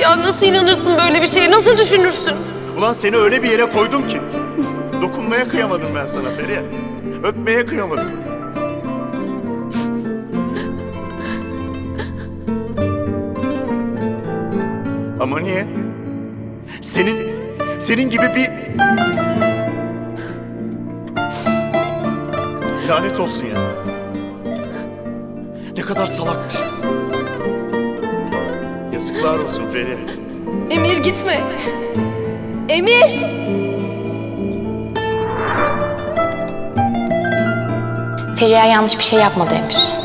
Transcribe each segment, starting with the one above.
Ya nasıl inanırsın böyle bir şeye? Nasıl düşünürsün? Ulan seni öyle bir yere koydum ki. Dokunmaya kıyamadım ben sana Feriha. Öpmeye kıyamadım. Ama niye? Senin, senin gibi bir... Lanet olsun ya. Ne kadar salakmış. Yazıklar olsun Feriha. Emir gitme. Emir! Feriha yanlış bir şey yapmadı Emir.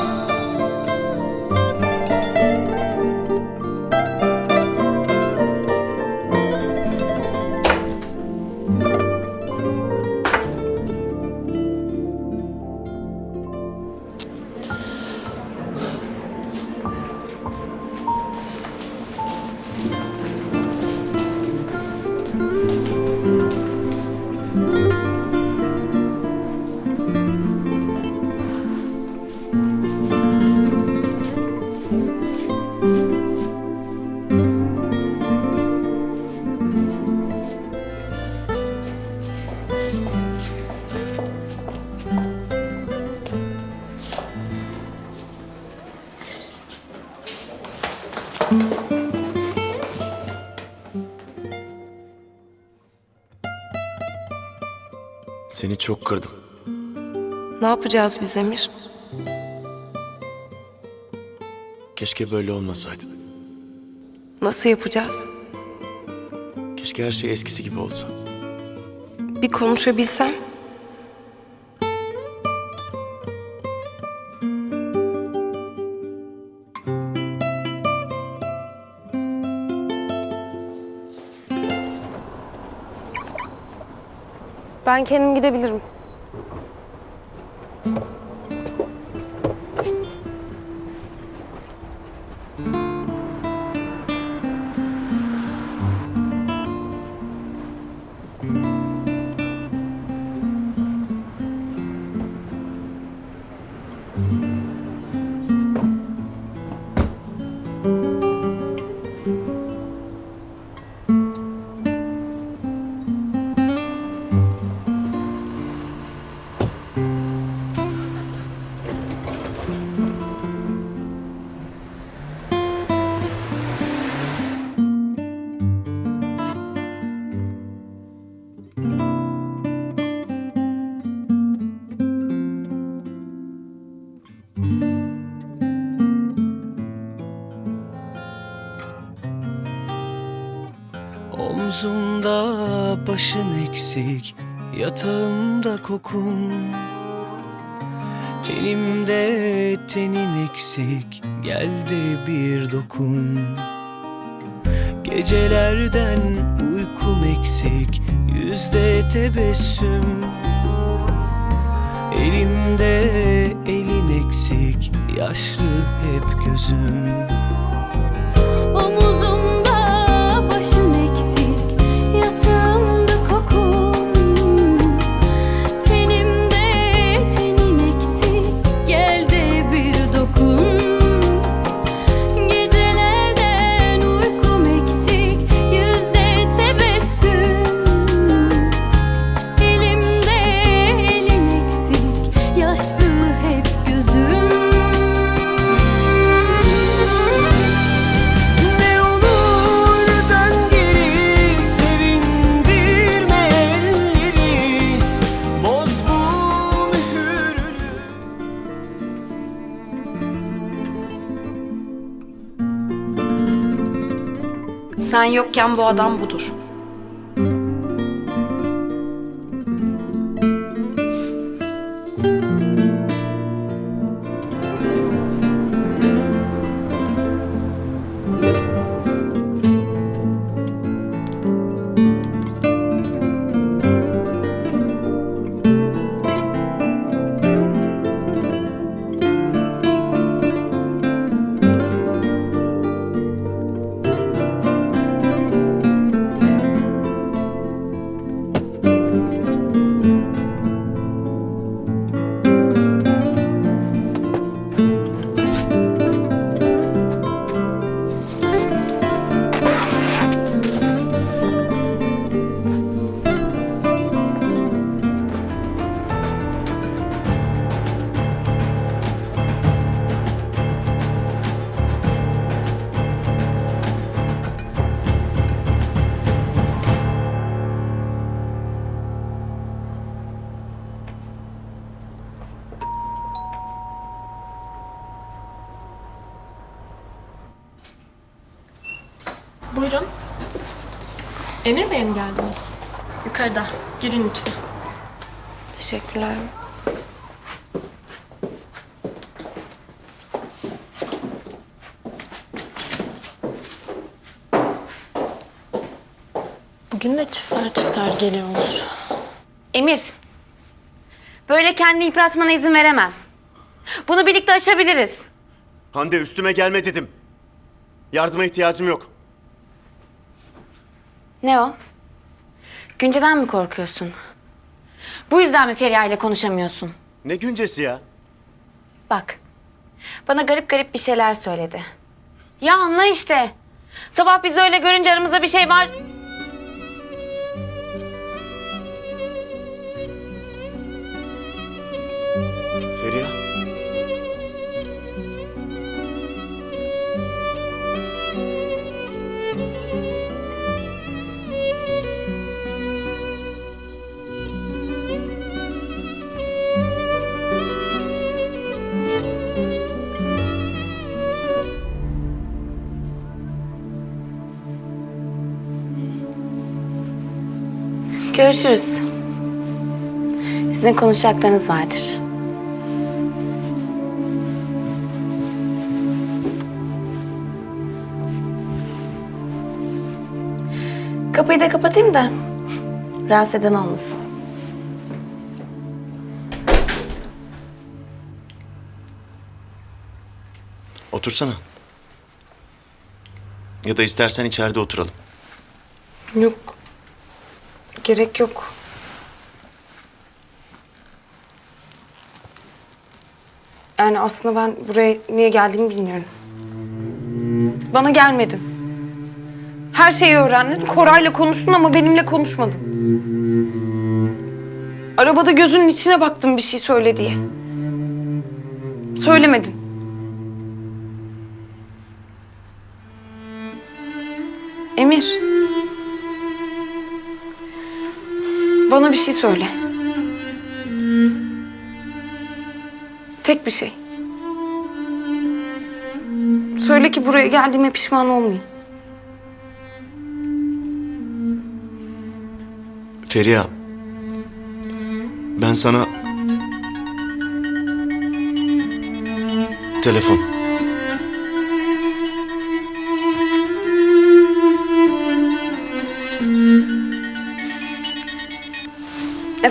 Seni çok kırdım. Ne yapacağız biz Emir? Keşke böyle olmasaydı. Nasıl yapacağız? Keşke her şey eskisi gibi olsa. Bir konuşabilsem. Ben kendim gidebilirim. Omzumda başın eksik Yatağımda kokun. Tenimde tenin eksik Gel de bir dokun. Gecelerden uykum eksik Yüzde tebessüm. Elimde elin eksik Yaşlı hep gözüm yokken bu adam budur. Emir Bey'e mi geldiniz? Yukarıda. Girin lütfen. Teşekkürler. Bugün de çifter çifter geliyorlar. Emir. Böyle kendi yıpratmana izin veremem. Bunu birlikte aşabiliriz. Hande üstüme gelme dedim. Yardıma ihtiyacım yok. Ne o? Günceden mi korkuyorsun? Bu yüzden mi Feriha ile konuşamıyorsun? Ne güncesi ya? Bak. Bana garip garip bir şeyler söyledi. Ya anla işte. Sabah bizi öyle görünce aramızda bir şey var. Görüşürüz. Sizin konuşacaklarınız vardır. Kapıyı da kapatayım da rahatsız eden olmasın. Otursana. Ya da istersen içeride oturalım. Yok. Gerek yok. Yani aslında ben buraya niye geldiğimi bilmiyorum. Bana gelmedin. Her şeyi öğrendin. Koray'la konuştun ama benimle konuşmadın. Arabada gözünün içine baktım bir şey söyle diye. Söylemedin. Emir. Bana bir şey söyle. Tek bir şey. Söyle ki buraya geldiğime pişman olmayayım. Feriha. Ben sana... Telefon.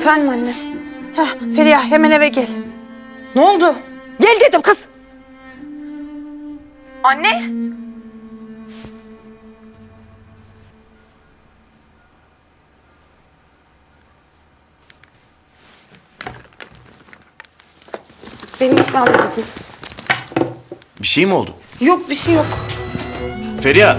Efendim anne. Heh, Feriha hemen eve gel. Ne oldu? Gel dedim kız. Anne. Benim gitmem lazım. Bir şey mi oldu? Yok bir şey yok. Feriha.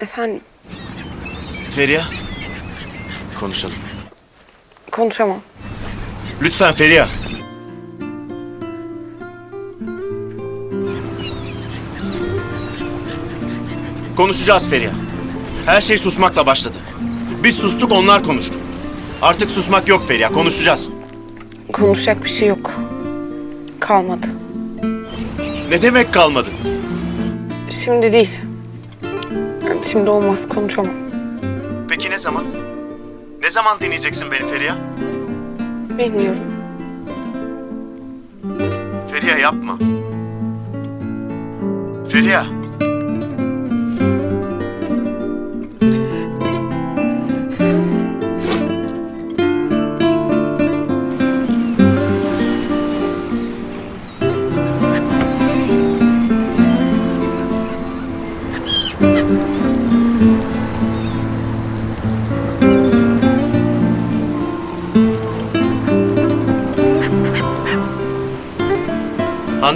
Efendim Feriha. Konuşalım. konuşamam. Lütfen Feriha. Konuşacağız Feriha. Her şey susmakla başladı. Biz sustuk onlar konuştu. Artık susmak yok Feriha konuşacağız. Konuşacak bir şey yok. Kalmadı. Ne demek kalmadı? Şimdi değil. Şimdi olmaz konuşamam. Peki ne zaman? Ne zaman dinleyeceksin beni Feriha? Bilmiyorum. Feriha yapma. Feriha.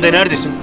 Hande neredesin?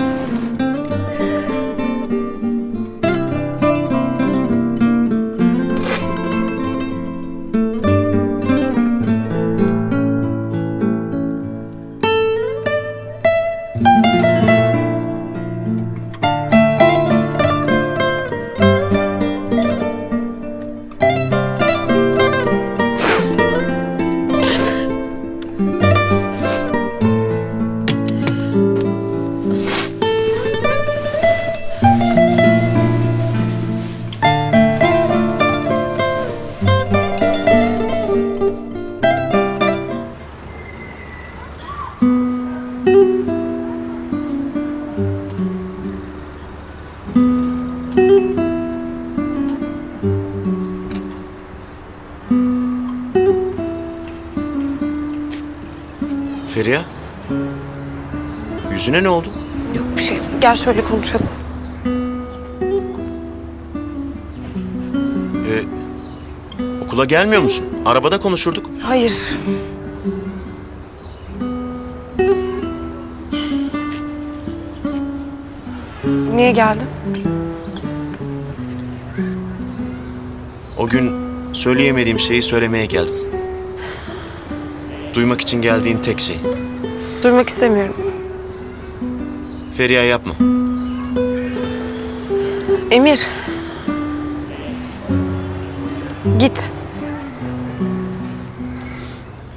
Yüzüne ne oldu? Yok bir şey. Gel şöyle konuşalım. Ee, okula gelmiyor musun? Arabada konuşurduk. Hayır. Niye geldin? O gün söyleyemediğim şeyi söylemeye geldim. Duymak için geldiğin tek şey. Duymak istemiyorum. Feriha yapma. Emir. Git.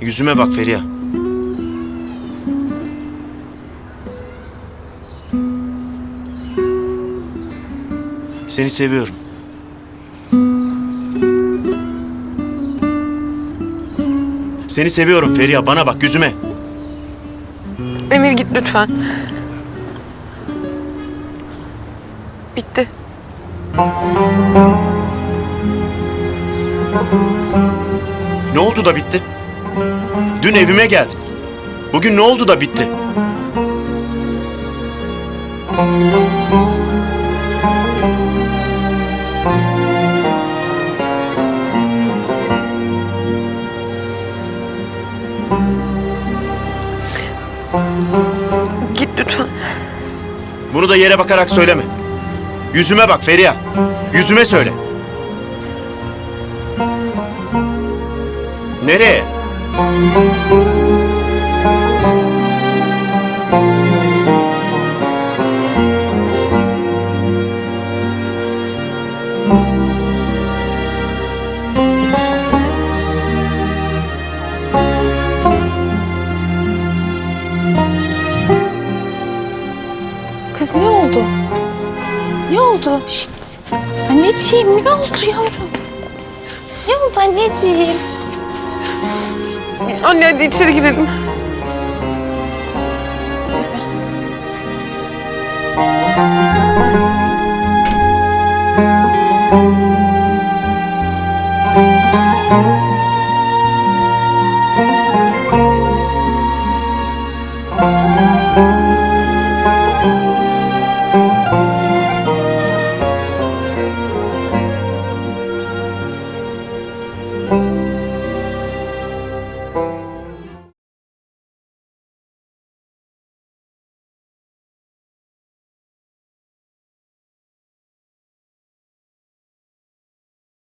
Yüzüme bak Feriha. Seni seviyorum. Seni seviyorum Feriha. Bana bak yüzüme. Emir git lütfen. Ne oldu da bitti? Dün evime geldin. Bugün ne oldu da bitti? Git lütfen. Bunu da yere bakarak söyleme. Yüzüme bak Feriha. Yüzüme söyle. Nereye? Oldu? Şşt. Anneciğim ne oldu yavrum? Ne oldu anneciğim? Anne hadi içeri girelim. Anneciğim